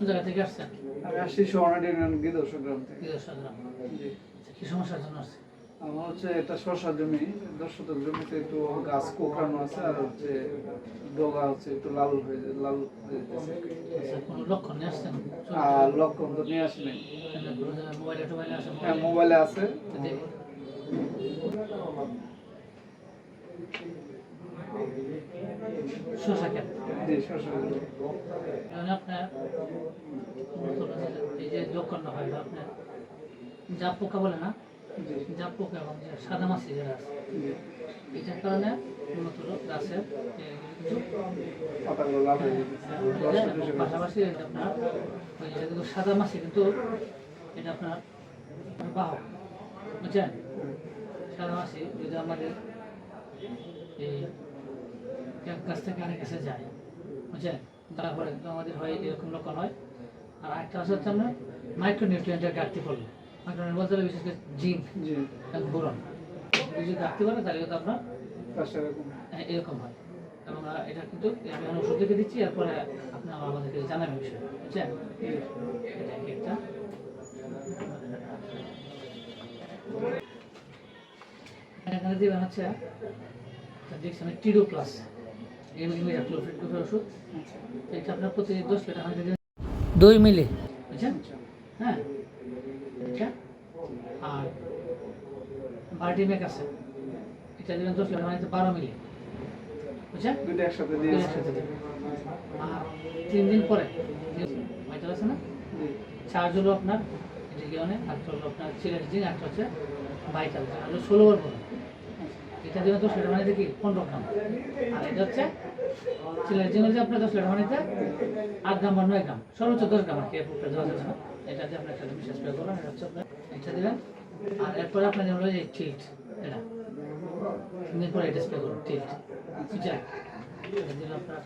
জায়গা থেকে আসছেন? আমি আসছি থেকে। কি সমস্যার জন্য আসছে আমার হচ্ছে এটা শসা জমি দশ শতক জমিতে একটু গাছ কোকড়ানো আছে আর হচ্ছে ডগা হচ্ছে একটু লাল হয়ে লাল হয়ে যাচ্ছে কোনো লক্ষণ নিয়ে আসছেন? আর লক্ষণ তো নিয়ে আসলেন মোবাইলে টোবাইলে আছে হ্যাঁ মোবাইলে আছে। আপনার এই যে হয় আপনার জাপ পোকা বলে না? পোকা এবং যে সাদা মাছি যেটা আছে এটার কারণে মূলত গাছের হয়ে পাশাপাশি এটা আপনার ওই যে কিন্তু সাদা মাছি কিন্তু এটা আপনার বাহক বুঝছেন? সাদা মাছি যদি আমাদের এই এক গাছ থেকে আরেক গাছে যায় বুঝছেন? তারপরে আমাদের হয় এরকম লক্ষণ হয়। আর একটা আছে হচ্ছে আমরা মাইক্রোনিউট্রিয়েন্টের ঘাটতি পড়লে। মাইক্রোনিউট্রিয়েন্ট বলতে হলে বিশেষ করে জিঙ্ক বোরন। যদি ঘাটতি পড়ে তাহলে কিন্তু আপনার এরকম হ্যাঁ, এরকম হয়। এবং এটা কিন্তু আমি ওষুধ লিখে দিচ্ছি এরপরে আপনি আমাদেরকে জানাবেন বিষয় বুঝছেন? এটা এক একটা। এখানে দিবেন হচ্ছে দেখছি আমি টিডো প্লাস ওষুধ এটা আপনার প্রতি দশ লিটার দুই মিলি। বুঝছেন আচ্ছা? হ্যাঁ। আচ্ছা। আর বার্টিমেক আছে। এটা দশ লিটার মানে বারো মিলি। বুঝছেন একসাথে। আর তিন দিন পরে ভাইটাল আছে না চার্জ হলো আপনার এটা কি অনেক একটা হলো আপনার চিলের দিন একটা হচ্ছে ভাইটাল হলো ষোলো বার পরে এটা দেবেন তো লিটার মানে কি পনেরো গ্রাম আর এটা হচ্ছে চিলের জিন হচ্ছে আপনার দশ লিটার মানিতে আট গ্রাম বা নয় গ্রাম, সর্বোচ্চ দশ গ্রাম আর কি এরপর এটা দিয়ে আপনার একটা বিশেষ পে করবেন এটা হচ্ছে আপনার এটা দেবেন। আর এরপরে আপনার যেমন এই টিল্ট এটা। তিন দিন পরে এটা স্প্রে করুন টিল্ট এটা দিলে আপনার